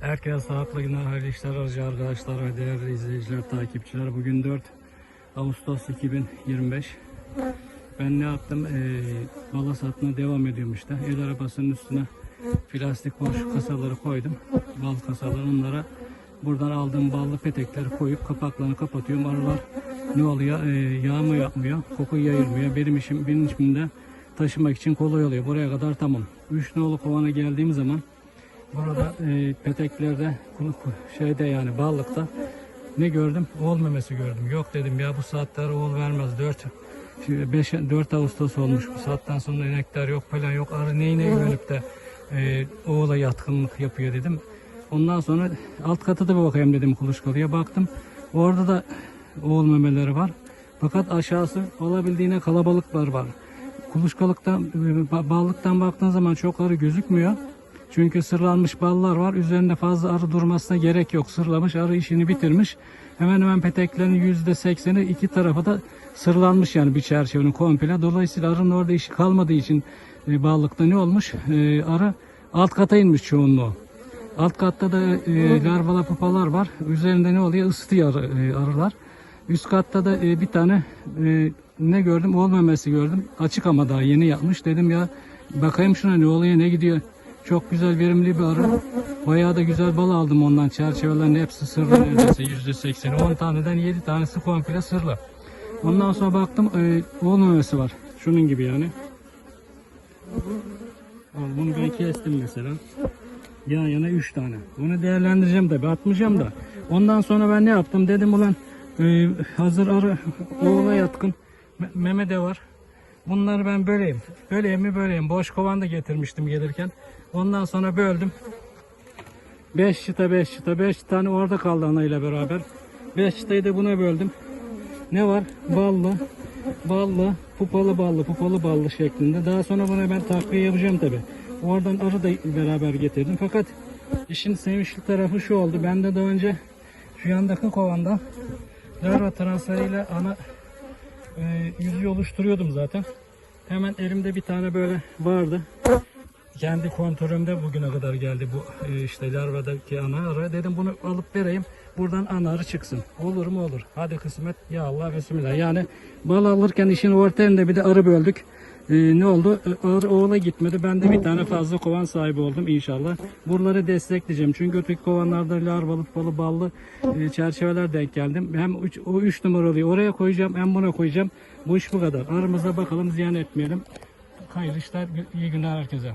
Herkese sağlıklı günler, hayırlı işler aracı arkadaşlar ve değerli izleyiciler, takipçiler. Bugün 4 Ağustos 2025. Ben ne yaptım? Ee, bala satmaya devam ediyorum işte. El arabasının üstüne plastik boş kasaları koydum. Bal kasaları onlara buradan aldığım ballı petekleri koyup kapaklarını kapatıyorum. Arılar ne oluyor? Ee, yağma yapmıyor, koku yayılmıyor. Benim işim, benim işimde taşımak için kolay oluyor. Buraya kadar tamam. Üç nolu kovana geldiğim zaman Burada e, peteklerde şeyde yani ballıkta ne gördüm? Oğul memesi gördüm. Yok dedim ya bu saatler oğul vermez. 4 5 4 Ağustos olmuş. Bu saatten sonra inekler yok falan yok. Arı neyine güvenip de e, oğula yatkınlık yapıyor dedim. Ondan sonra alt katı da bir bakayım dedim kuluçkalıya. Baktım. Orada da oğul memeleri var. Fakat aşağısı olabildiğine kalabalıklar var. Kuluçkalıktan, e, ba- ballıktan baktığın zaman çok arı gözükmüyor. Çünkü sırlanmış ballar var. Üzerinde fazla arı durmasına gerek yok. Sırlamış arı işini bitirmiş. Hemen hemen peteklerin yüzde sekseni iki tarafa da sırlanmış yani bir çerçevenin komple. Dolayısıyla arının orada işi kalmadığı için e, ballıkta ne olmuş? E, arı alt kata inmiş çoğunluğu. Alt katta da e, larvalı pupalar var. Üzerinde ne oluyor? Isıtıyor e, arılar. Üst katta da e, bir tane e, ne gördüm? Olmaması gördüm. Açık ama daha yeni yapmış. Dedim ya bakayım şuna ne oluyor ne gidiyor. Çok güzel verimli bir arı. Bayağı da güzel bal aldım ondan. Çerçevelerin hepsi sırlı neredeyse yüzde sekseni. 10 taneden 7 tanesi komple sırlı. Ondan sonra baktım e, olmaması var. Şunun gibi yani. Al bunu ben kestim mesela. Yan yana 3 tane. Bunu değerlendireceğim tabi atmayacağım da. Ondan sonra ben ne yaptım dedim ulan e, hazır arı oğula yatkın me- meme de var. Bunları ben böleyim. Böleyim mi böleyim. Boş kovan da getirmiştim gelirken. Ondan sonra böldüm. 5 çıta 5 çıta 5 tane orada kaldı anayla beraber. 5 çıtayı da buna böldüm. Ne var? Ballı, ballı, pupalı ballı, pupalı ballı şeklinde. Daha sonra buna ben takviye yapacağım tabi. Oradan arı da beraber getirdim. Fakat işin sevinçli tarafı şu oldu. Ben de daha önce şu yandaki kovanda larva transferiyle ana e, oluşturuyordum zaten. Hemen elimde bir tane böyle vardı. Kendi kontrolümde bugüne kadar geldi bu e, işte larvadaki ana arı. Dedim bunu alıp vereyim. Buradan ana arı çıksın. Olur mu olur. Hadi kısmet. Ya Allah bismillah. Yani bal alırken işin ortasında bir de arı böldük. E, ne oldu? Oğula gitmedi. Ben de bir tane fazla kovan sahibi oldum inşallah. Buraları destekleyeceğim. Çünkü öteki kovanlarda larvalı, balı, ballı e, çerçeveler denk geldim. Hem üç, o 3 numaralıyı oraya koyacağım hem buna koyacağım. Bu iş bu kadar. Arımıza bakalım ziyan etmeyelim. Hayırlı işler, iyi günler herkese.